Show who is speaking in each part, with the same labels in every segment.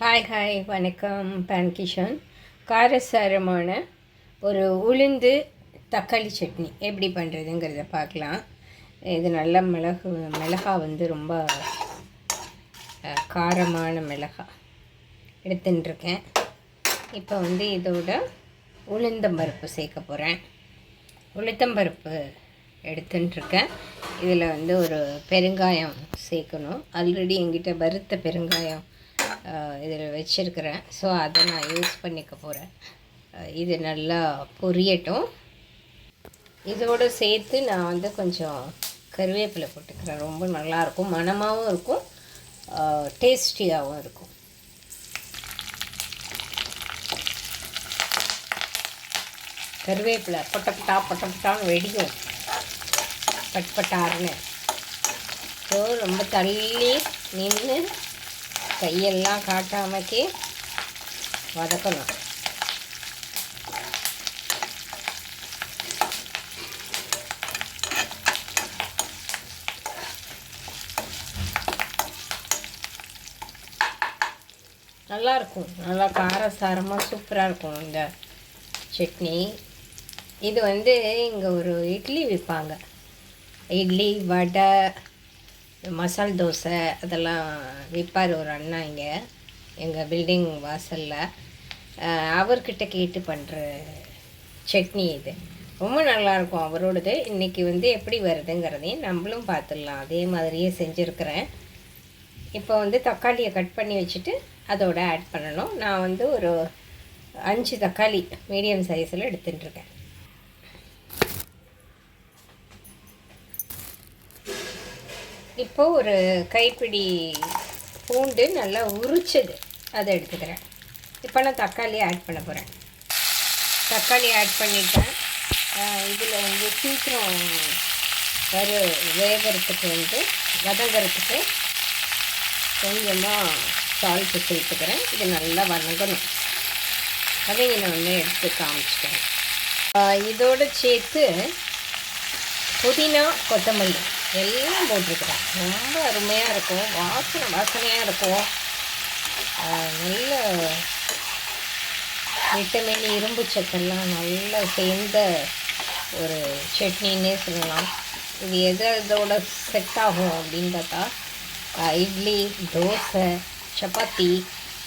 Speaker 1: Hi hi வணக்கம் பேன் கிஷன் காரசாரமான ஒரு உளுந்து தக்காளி சட்னி. எப்படி பண்ணுறதுங்கிறத பார்க்கலாம். இது நல்ல மிளகு மிளகா வந்து ரொம்ப காரமான மிளகா எடுத்துட்டுருக்கேன். இப்போ வந்து இதோட உளுந்தம்பருப்பு சேர்க்க போகிறேன் உளுத்தம்பருப்பு எடுத்துட்டுருக்கேன். இதில் வந்து ஒரு பெருங்காயம் சேர்க்கணும். ஆல்ரெடி எங்கிட்ட வறுத்த பெருங்காயம் இதில் வச்சுருக்கிறேன். ஸோ அதை நான் யூஸ் பண்ணிக்க போகிறேன் இது நல்லா பொரியட்டும். இதோடு சேர்த்து நான் வந்து கொஞ்சம் கருவேப்பிலை போட்டுக்கிறேன். ரொம்ப நல்லாயிருக்கும். மணமாகவும் இருக்கும். டேஸ்டியாகவும் இருக்கும். கருவேப்பிலை பொட்டப்பட்டா பொட்டப்பட்டான்னு வெடிக்கும். பட்பட்டாருன்னு ஸோ ரொம்ப தள்ளி நின்று கையெல்லாம் காட்டாமக்கே வதக்கணும். நல்லாயிருக்கும் நல்லா காரசாரமாக சூப்பராக இருக்கும் இந்த சட்னி. இது வந்து இங்கே ஒரு இட்லி விற்பாங்க இட்லி வடை மசால் தோசை அதெல்லாம் விற்பார் ஒரு அண்ணா இங்கே எங்கள் பில்டிங் வாசலில். அவர்கிட்ட கேட்டு பண்ணுற சட்னி இது. ரொம்ப நல்லாயிருக்கும் அவரோடது. இன்றைக்கி வந்து எப்படி வருதுங்கிறதையும் நம்மளும் பார்த்துடலாம். அதே மாதிரியே செஞ்சுருக்கிறேன். இப்போ வந்து தக்காளியை கட் பண்ணி வச்சுட்டு அதோட ஆட் பண்ணணும். நான் வந்து ஒரு அஞ்சு தக்காளி மீடியம் சைஸில் எடுத்துட்டுருக்கேன். இப்போ ஒரு கைப்பிடி பூண்டு நல்லா உரிச்சது. அதை எடுத்துக்கிறேன். இப்போ நான் தக்காளி ஆட் பண்ண போகிறேன் தக்காளி ஆட் பண்ணிட்டேன். இதில் வந்து சீக்கிரம் வரு வேகிறதுக்கு வந்து வதங்கிறதுக்கு கொஞ்சமாக சால்ட்டு சேர்த்துக்கிறேன். இது நல்லா வதங்கணும். அதையும் நான் வந்து எடுத்து காமிச்சிக்கிறேன். இதோடு சேர்த்து புதினா கொத்தமல்லி. எல்லாம் போட்டிருக்கிறேன் ரொம்ப அருமையாக இருக்கும். வாசனை வாசனையாக இருக்கும். நல்ல விட்டமின் இரும்பு சத்தெல்லாம் நல்லா சேர்ந்த ஒரு சட்னின்னே சொல்லலாம். இது எது இதோட செட் ஆகும் அப்படின்னு பார்த்தா இட்லி தோசை சப்பாத்தி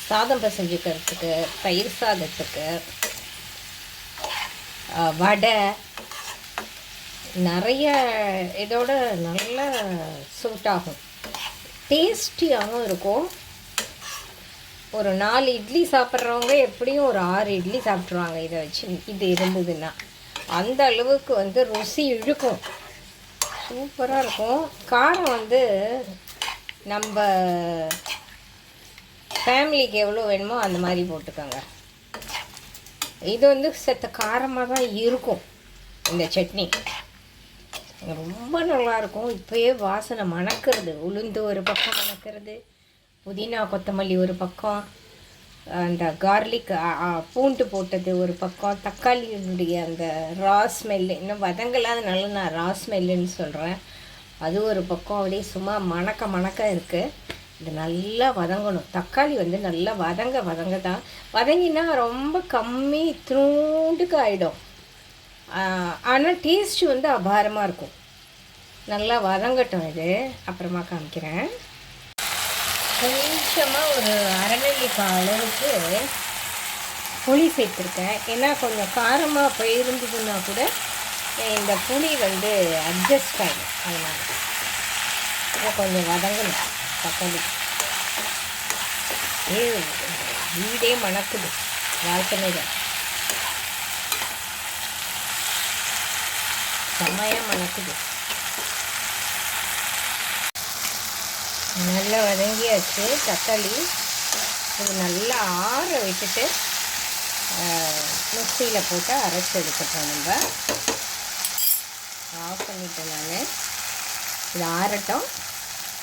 Speaker 1: சாதம் பிசைஞ்சுக்கிறதுக்கு தயிர் சாதத்துக்கு வடை நிறைய இதோட நல்லா சூட் ஆகும். டேஸ்டியாகவும் இருக்கும். ஒரு நாலு இட்லி சாப்பிட்றவங்க எப்படியும் ஒரு ஆறு இட்லி சாப்பிட்ருவாங்க இதை வச்சு. இது இருந்ததுன்னா. அந்த அளவுக்கு வந்து ருசி இழுக்கும். சூப்பராக இருக்கும். காரம் வந்து நம்ம ஃபேமிலிக்கு எவ்வளோ வேணுமோ அந்த மாதிரி போட்டுக்கோங்க. இது வந்து செத்த காரமாக தான் இருக்கும். இந்த சட்னி. ரொம்ப நல்லாயிருக்கும். இப்போயே வாசனை மணக்கிறது. உளுந்து ஒரு பக்கம் மணக்கிறது புதினா கொத்தமல்லி ஒரு பக்கம் அந்த கார்லிக் பூண்டு போட்டது ஒரு பக்கம் தக்காளியினுடைய அந்த ரா ஸ்மெல்லு இன்னும் வதங்கலாத நான் ரா ஸ்மெல்லுன்னு சொல்கிறேன் அது ஒரு பக்கம் அப்படியே சும்மா மணக்க மணக்க இருக்குது இது நல்லா வதங்கணும். தக்காளி வந்து நல்லா வதங்க வதங்க தான். வதங்கினா ரொம்ப கம்மி த்ரூண்டுக்கு ஆகிடும் ஆனால் டேஸ்ட் வந்து அபாரமாக இருக்கும். நல்லா வதங்கட்டும் இது. அப்புறமா காமிக்கிறேன். கொஞ்சமாக ஒரு அரைநெல்லிக்காய் அளவுக்கு புளி சேர்த்துருக்கேன். ஏன்னா கொஞ்சம் காரமாக போயிருந்ததுன்னா கூட இந்த புளி வந்து அட்ஜஸ்ட் ஆகிடும் அதனால் இதை கொஞ்சம் வதங்கணும். தக்காளி. ஏ வீடே மணக்குது. வாசனையில். செம்மையாக மணக்குது. நல்லா வதங்கியாச்சு தக்காளி இது நல்லா ஆற விட்டுட்டு மிக்சியில் போட்டு அரைச்சி எடுத்துட்டோம் நம்ம. ஆஃப் பண்ணிட்டேன் நான். இது ஆறட்டும்.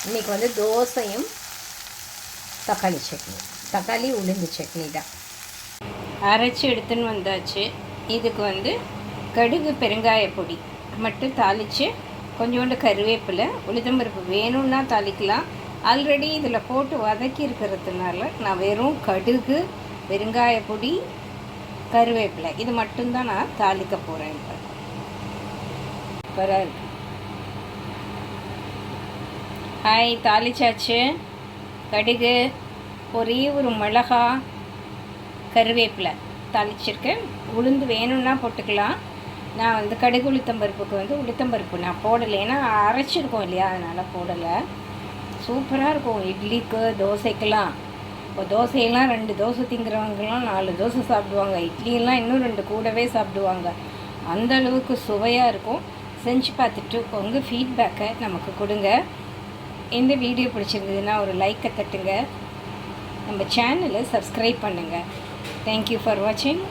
Speaker 1: இன்றைக்கி வந்து தோசையும் தக்காளி சட்னி. தக்காளி உளுந்து சட்னி தான். அரைச்சி எடுத்துன்னு வந்தாச்சு. இதுக்கு வந்து கடுகு பெருங்காய பொடி மட்டும் தாளித்து கொஞ்சோண்டு கருவேப்பிலை உளுத்தம்பருப்பு வேணும்னா தாளிக்கலாம். ஆல்ரெடி இதில் போட்டு வதக்கி இருக்கிறதுனால நான் வெறும் கடுகு வெங்காய பொடி கருவேப்பிலை. இது மட்டும்தான் நான் தாளிக்க போகிறேன் இப்போ. சூப்பராக இருக்கு. ஹாய் தாளிச்சாச்சு. கடுகு ஒரே ஒரு மிளகா கருவேப்பிலை தாளிச்சிருக்கேன். உளுந்து வேணும்னா போட்டுக்கலாம். நான் வந்து கடுகு உளுத்தம்பருப்புக்கு வந்து உளுத்தம்பருப்பு நான் போடலை. ஏன்னா அரைச்சிருக்கோம் இல்லையா? அதனால் போடலை. சூப்பராக இருக்கும். இட்லிக்கு தோசைக்கெல்லாம். இப்போ தோசையெல்லாம் ரெண்டு தோசை திங்கிறவங்கலாம் நாலு தோசை சாப்பிடுவாங்க. இட்லியெல்லாம் இன்னும் ரெண்டு கூடவே சாப்பிடுவாங்க. அந்த அளவுக்கு சுவையாக இருக்கும். செஞ்சு பார்த்துட்டு உங்கள் ஃபீட்பேக்கை நமக்கு கொடுங்க. இந்த வீடியோ பிடிச்சிருந்ததுன்னா ஒரு லைக்கை தட்டுங்க. நம்ம சேனலை சப்ஸ்கிரைப் பண்ணுங்கள் தேங்க்யூ ஃபார் வாட்சிங்